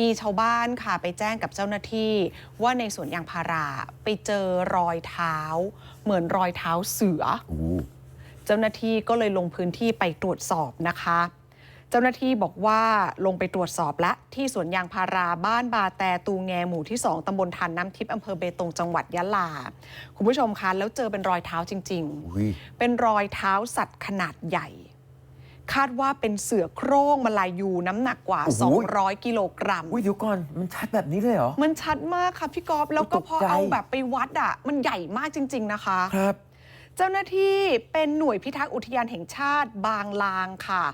มีชาวบ้านค่ะไปแจ้งกับเจ้าหน้าที่ ว่าในสวนยางพาราไปเจอรอยเท้า เหมือนรอยเท้าเสือโอ้โหเจ้าหน้าที่ก็เลยลงพื้นที่ไปตรวจสอบนะคะ เจ้าหน้าที่บอกว่าลงไปตรวจสอบและที่สวนยางพาราบ้านบาแต่ตูแงหมู่ที่2ตำบลทานน้ำทิพย์อำเภอเบตงจังหวัดยะลา คุณผู้ชมคะแล้วเจอเป็นรอยเท้าจริงๆอุ้ยเป็นรอยเท้าสัตว์ขนาดใหญ่ คาดว่าเป็นเสือโคร่งมาลายูน้ำหนักกว่า200 กิโลกรัม อุ้ยเดี๋ยวก่อนมันชัดแบบนี้เลยเหรอ มันชัดมากค่ะพี่กอฟแล้วก็ตกพอใจ เอาแบบไปวัดอะ มันใหญ่มากจริง ๆนะคะ ครับ เจ้าหน้าที่เป็นหน่วยพิทักษ์อุทยานแห่งชาติบางลางค่ะ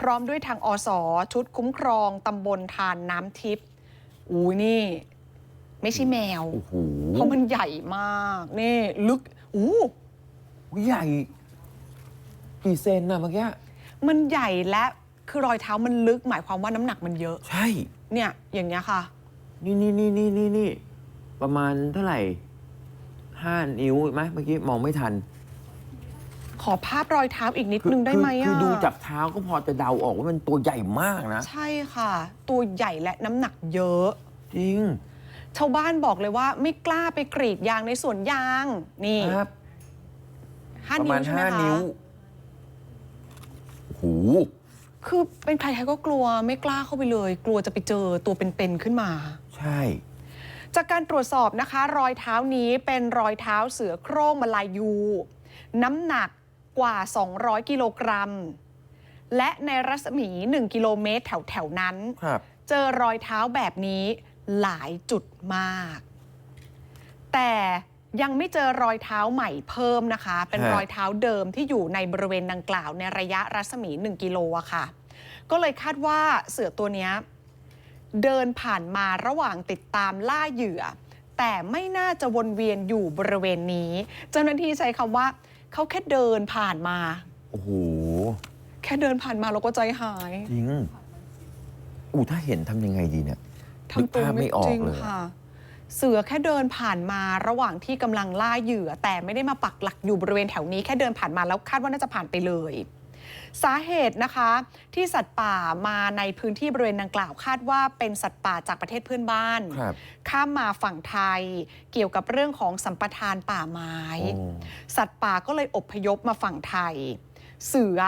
พร้อมด้วยทางอสชุดคุ้มครองตำบลทานน้ำทิพย์อู้นี่ ไม่ใช่แมว โอ้โหเพราะมันใหญ่มากนี่ ลึกอู้ อุ๊ยใหญ่ กี่เซนนะเมื่อกี้ มันใหญ่และคือรอยเท้ามันลึก หมายความว่าน้ำหนักมันเยอะ ใช่ เนี่ยอย่างเงี้ยค่ะ นี่นี่นี่นี่นี่นี่ประมาณเท่าไหร่ห้านิ้วไหมเมื่อกี้มองไม่ทันขอภาพรอยเท้าอีกนิดคืนึงได้ไหมคือะคือดูจากเท้าก็พอจะเดาออกว่ามันตัวใหญ่มากนะ ใช่ค่ะ ตัวใหญ่และน้ำหนักเยอะ จริงชาวบ้านบอกเลยว่าไม่กล้าไปกรีดยางในสวนยาง นี่ครับ ห้าประนิ้มาวณใช่ไหมห้าคะนิ้ว โอ้โหคือเป็นใครใครก็กลัวไม่กล้าเข้าไปเลย กลัวจะไปเจอตัวเป็นๆขึ้นมา ใช่ จากการตรวจสอบนะคะ รอยเท้านี้เป็นรอยเท้าเสือโคร่งมาลายู น้ำหนักกว่า 200 กิโลกรัม และในรัศมี 1 กิโลเมตรแถวๆนั้นครับเจอรอยเท้าแบบนี้หลายจุดมาก แต่ ยังไม่เจอรอยเท้าใหม่เพิ่มนะคะ เป็นฮะรอยเท้าเดิมที่อยู่ในบริเวณดังกล่าวในระยะรัศมี 1 กิโลอะค่ะ ก็เลยคาดว่าเสือตัวเนี้ยเดินผ่านมาระหว่างติดตามล่าเหยื่อ แต่ไม่น่าจะวนเวียนอยู่บริเวณนี้ เจ้าหน้าที่ใช้คำว่า เขาแค่เดินผ่านมา โอ้โห แค่เดินผ่านมาเราก็ใจหาย จริง อู้ถ้าเห็นทำยังไงดีเนี่ยทำตัวนึกภาพไม่ไม่ออจกริงเลยค่ะ เสือแค่เดินผ่านมาระหว่างที่กำลังล่าเหยื่อ แต่ไม่ได้มาปักหลักอยู่บริเวณแถวนี้แค่เดินผ่านมาแล้วคาดว่าน่าจะผ่านไปเลย สาเหตุนะคะ ที่สัตว์ป่ามาในพื้นที่บริเวณดังกล่าวคาดว่าเป็นสัตว์ป่าจากประเทศเพื่อนบ้านครับข้ามมาฝั่งไทย เกี่ยวกับเรื่องของสัมปทานป่าไม้โอ้สัตว์ป่าก็เลยอพยพมาฝั่งไทย เสือ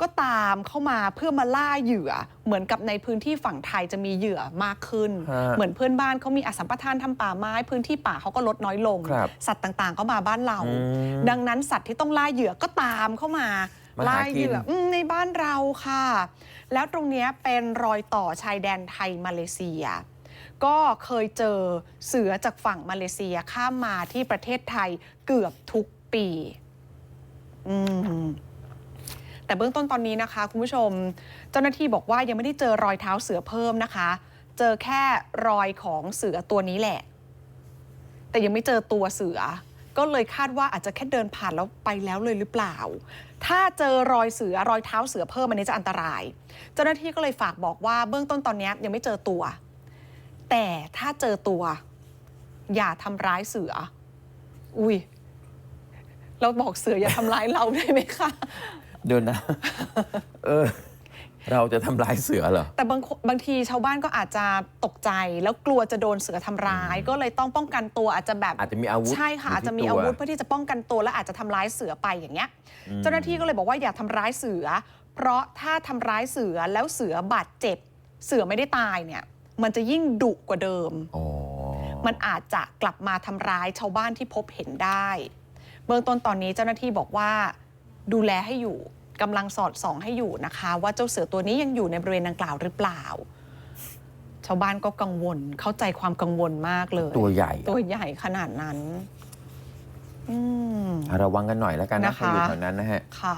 ก็ตามเข้ามาเพื่อมาล่าเหยื่อ เหมือนกับในพื้นที่ฝั่งไทยจะมีเหยื่อมากขึ้นฮะเหมือนเพื่อนบ้านเขามีอสัมปทานทำป่าไม้ พื้นที่ป่าเขาก็ลดน้อยลงครับสัตว์ต่างๆ ก็มาบ้านเราอืมดังนั้นสัตว์ที่ต้องล่าเหยื่อก็ตามเข้ามามาหาล่าเหยื่อกินอืมในบ้านเราค่ะ แล้วตรงเนี้ยเป็นรอยต่อชายแดนไทยมาเลเซีย ก็เคยเจอเสือจากฝั่งมาเลเซียข้ามมาที่ประเทศไทยเกือบทุกปี อืม แต่เบื้องต้นตอนนี้นะคะคุณผู้ชม เจ้าหน้าที่บอกว่ายังไม่ได้เจอรอยเท้าเสือเพิ่มนะคะ เจอแค่รอยของเสือตัวนี้แหละ แต่ยังไม่เจอตัวเสือ ก็เลยคาดว่าอาจจะแค่เดินผ่านแล้วไปแล้วเลยหรือเปล่า ถ้าเจอรอยเสือรอยเท้าเสือเพิ่มอันนี้จะอันตราย เจ้าหน้าที่ก็เลยฝากบอกว่าเบื้องต้นตอนนี้ยังไม่เจอตัว แต่ถ้าเจอตัว อย่าทำร้ายเสือ อุ้ยเราบอกเสืออย่าทำร้ายเราได้ไหมคะ เดี๋ยวนะ เออ เราจะทำลายเสือเหรอ แต่บางคนบางทีชาวบ้านก็อาจจะตกใจแล้วกลัวจะโดนเสือทำร้าย ก็เลยต้องป้องกันตัวอาจจะแบบอาจจะมีอาวุธใช่ค่ะยู่อาจจะมีที่อาวุธตัเพื่อที่จะป้องกันตัวและอาจจะทำร้ายเสือไปอย่างเงี้ยอืมเจ้าหน้าที่ก็เลยบอกว่าอย่าทำร้ายเสือ เพราะถ้าทำร้ายเสือแล้วเสือบาดเจ็บ เสือไม่ได้ตายเนี่ย มันจะยิ่งดุกว่าเดิม อ๋อมันอาจจะกลับมาทำร้ายชาวบ้านที่พบเห็นได้ เบื้องต้นตอนนี้เจ้าหน้าที่บอกว่า ดูแลให้อยู่ กำลังสอดส่องให้อยู่นะคะ ว่าเจ้าเสือตัวนี้ยังอยู่ในบริเวณดังกล่าวหรือเปล่า ชาวบ้านก็กังวลเข้าใจความกังวลมากเลย ตัวใหญ่อะตัวใหญ่ขนาดนั้นอืมระวังกันหน่อยแล้วกันนะนะคะใครอยู่แถวนั้นนะฮะค่ะ